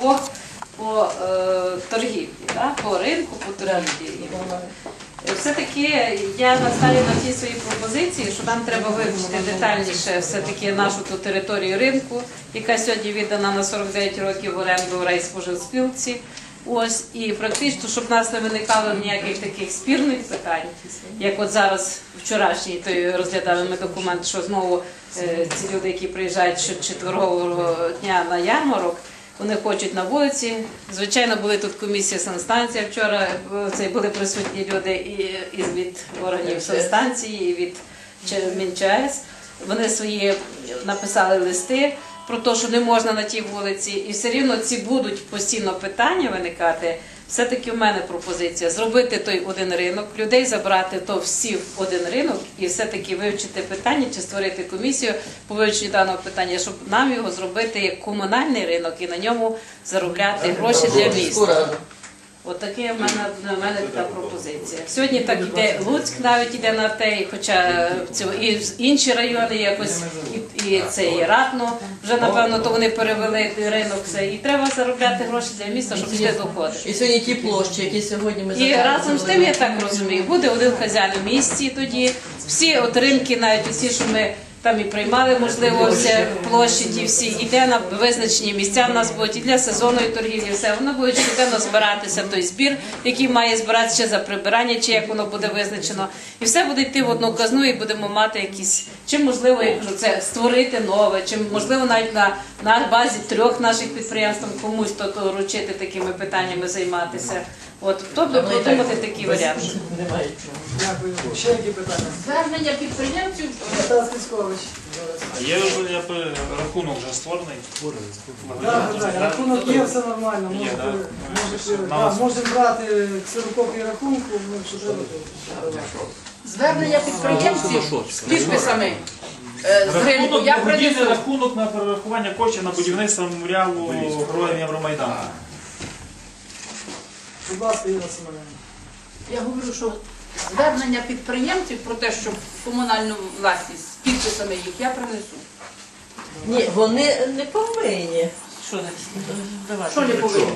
по, по е, торгівлі, да? по ринку, по торгівлі. Все-таки я наставлю на ті свої пропозиції, що нам треба вивчити детальніше все-таки нашу ту територію ринку, яка сьогодні віддана на 49 років в оренду райспоживспілці. Ось і практично, щоб в нас не виникало ніяких таких спірних питань, як от зараз вчорашній той розглядали ми документ, що знову е, ці люди, які приїжджають четвергового дня на ярмарок, вони хочуть на вулиці. Звичайно, були тут комісія санстанція вчора. Це були присутні люди і, і від органів санстанції, і від МінЧАЕС. Вони свої написали листи про те, що не можна на тій вулиці, і все рівно ці будуть постійно питання виникати. Все-таки в мене пропозиція зробити той один ринок, людей забрати то всі в один ринок і все-таки вивчити питання чи створити комісію по вивченню даного питання, щоб нам його зробити як комунальний ринок і на ньому заробляти гроші для міста. От таке в мене в мене така пропозиція. Сьогодні так іде Луцьк, навіть іде на те, хоча цього і інші райони якось і, і це і Ратно вже напевно, то вони перевели ринок все. І треба заробляти гроші для міста, щоб йшли доходи. І сьогодні ті площі, які сьогодні ми І разом з тим, я так розумію, буде один хазяїн у місті тоді. Всі от ринки, навіть усі, що ми там і приймали, можливо, всі площі, ті всі, іде на визначені місця в нас будуть і для сезонної торгівлі, все. Воно буде щоденно збиратися той збір, який має збиратися ще за прибирання, чи як воно буде визначено. І все буде йти в одну казну, і будемо мати якісь, чи можливо, я кажу, це створити нове, чи можливо навіть на, на базі трьох наших підприємств комусь то, то вручити такими питаннями займатися. От тобто продумати такі варіанти. Немає чого. Дякую. Ще які питання? Звернення підприємців Тарас Військович. А Є вже я рахунок вже створений. Так, так, рахунок є, все нормально. Да? да, можемо брати ксерокопії рахунку, ми вже звернення підприємців з підписами е. Рахунок, Я рахунок на перерахування коштів на будівництво меморіалу героям Євромайдану. Будь ласка, Інна Семенівна. Я говорю, що звернення підприємців про те, що комунальну власність з підписами їх я принесу. Ні, вони не повинні. Що не Давати. Що не повинні?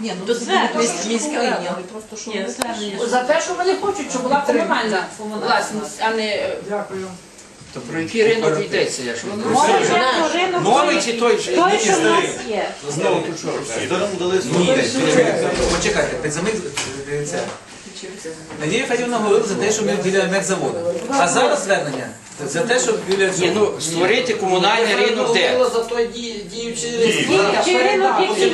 Ні, ну звернення. міськ- міська рада. Просто що Ні, вони звернення. За те, що вони хочуть, щоб була комунальна власність, а не Дякую. То про який ринок йдеться, йде про ринок новий чи той же? той, що в нас є. Знову тут що? Ні, почекайте, підзамик дивіться. Надія Федорівна говорила за те, що ми біля медзаводу. А зараз звернення за те, що біля Ні, ну створити комунальний ринок де? за той діючий Чи ринок який є?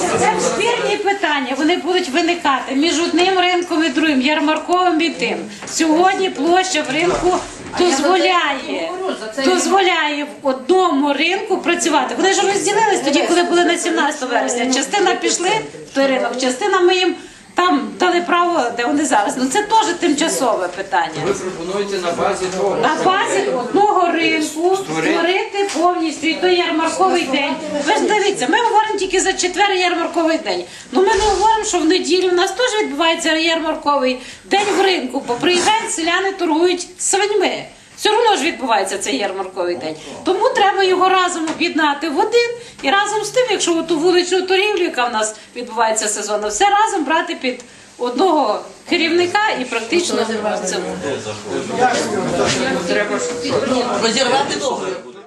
Це Це спірні питання, вони будуть виникати між одним ринком і другим, ярмарковим і тим. Сьогодні площа в ринку дозволяє, дозволяє в одному ринку працювати. Вони ж розділились тоді, коли були на 17 вересня. Частина пішли в той ринок, частина ми їм там дали право, де вони зараз. Ну це теж тимчасове питання. Ви пропонуєте на базі того. На базі одного ринку створити повністю і той ярмарковий день. Ви ж дивіться, ми говоримо тільки за четвер ярмарковий день. Ну ми не говоримо, що в неділю в нас теж відбувається ярмарковий день в ринку, бо приїжджають селяни, торгують свиньми. Все одно ж відбувається цей ярмарковий день. Тому треба його разом об'єднати в один і разом з тим, якщо ту вуличну торгівлю, яка в нас відбувається сезонно, все разом брати під одного керівника і практично цьому. Розірвати договір.